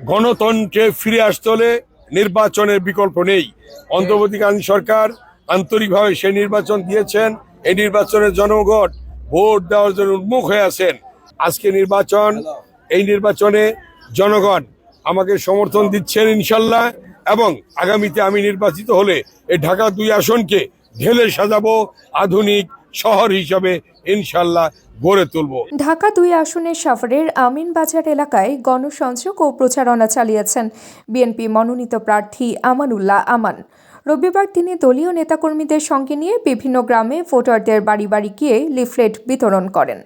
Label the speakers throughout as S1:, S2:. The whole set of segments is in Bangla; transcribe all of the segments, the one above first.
S1: গণতন্ত্রে ফিরে আসতে হলে নির্বাচনের বিকল্প নেই। অন্তর্বর্তীকালীন সরকার আন্তরিকভাবে সে নির্বাচন দিয়েছেন। এই নির্বাচনের জনগণ ভোট দেওয়ার জন্য উন্মুখ হয়ে আছেন। আজকে নির্বাচন, এই নির্বাচনে জনগণ আমাকে সমর্থন দিচ্ছেন ইনশাল্লাহ এবং আগামীতে আমি নির্বাচিত হলে এই ঢাকা দুই আসনকে ঢেলে সাজাবো আধুনিক শহর হিসাবে ইনশাল্লাহ গড়ে তুলবো।
S2: ঢাকা দুই আসনের সাভারের আমিনবাজার এলাকায় গণসংযোগ ও প্রচারণা চালিয়েছেন বিএনপি মনোনীত প্রার্থী আমানুল্লাহ আমান। রবিবার তিনি দলীয় নেতাকর্মীদের সঙ্গে নিয়ে বিভিন্ন গ্রামে ভোটারদের বাড়ি বাড়ি গিয়ে লিফলেট বিতরণ করেন।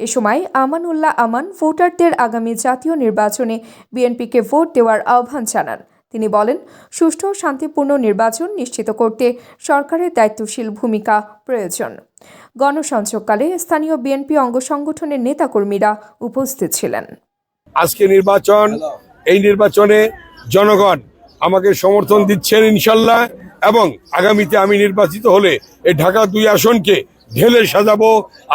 S2: এ সময় আমানুল্লাহ আমান ভোটারদের আগামী জাতীয় নির্বাচনে বিএনপিকে ভোট দেওয়ার আহ্বান জানান। তিনি বলেন সুষ্ঠু ও শান্তিপূর্ণ নির্বাচন নিশ্চিত করতে সরকারের দায়িত্বশীল ভূমিকা প্রয়োজন। গণসংযোগকালে স্থানীয় বিএনপি অঙ্গ সংগঠনের নেতাকর্মীরা উপস্থিত ছিলেন।
S1: আজকে নির্বাচন এই নির্বাচনে জনগণ আমাকে সমর্থন দিচ্ছেন ইনশাল্লাহ এবং আগামীতে আমি নির্বাচিত হলে এই ঢাকা দুই আসনকে ঢেলে সাজাবো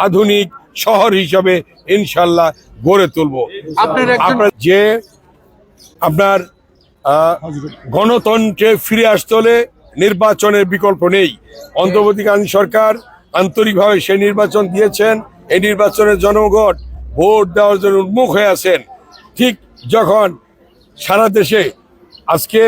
S1: আধুনিক শহর হিসাবে ইনশাল্লাহ গড়ে তুলবো।
S3: আপনার
S1: যে আপনার গণতন্ত্রে ফিরে আসতে হলে নির্বাচনের বিকল্প নেই। অন্তর্বর্তীকালীন সরকার আন্তরিকভাবে সেই নির্বাচন দিয়েছেন। এই নির্বাচনের জনগণ ভোট দেওয়ার জন্য উন্মুখ হয়ে আছেন। ঠিক যখন সারা দেশে আজকে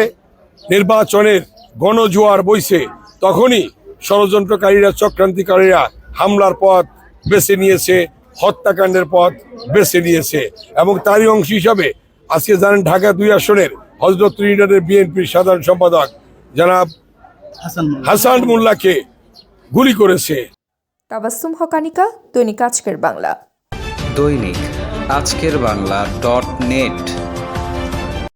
S1: নির্বাচনের গণজোয়ার বইছে, তখনই ষড়যন্ত্রকারীরা, চক্রান্তিকারীরা হামলার পথ বেছে নিয়েছে, হত্যাকাণ্ডের পথ বেছে নিয়েছে। এবং তারই অংশ হিসাবে আজকে জানেন ঢাকা দুই আসনের হজরত ইউনিয়নের বিএনপির সাধারণ সম্পাদক জনাব হাসান মোল্লাকে গুলি করেছে।
S2: তাবাসুম হকানিকা দৈনিক আজকের বাংলা।
S4: দৈনিক আজকের বাংলা ডট নেট।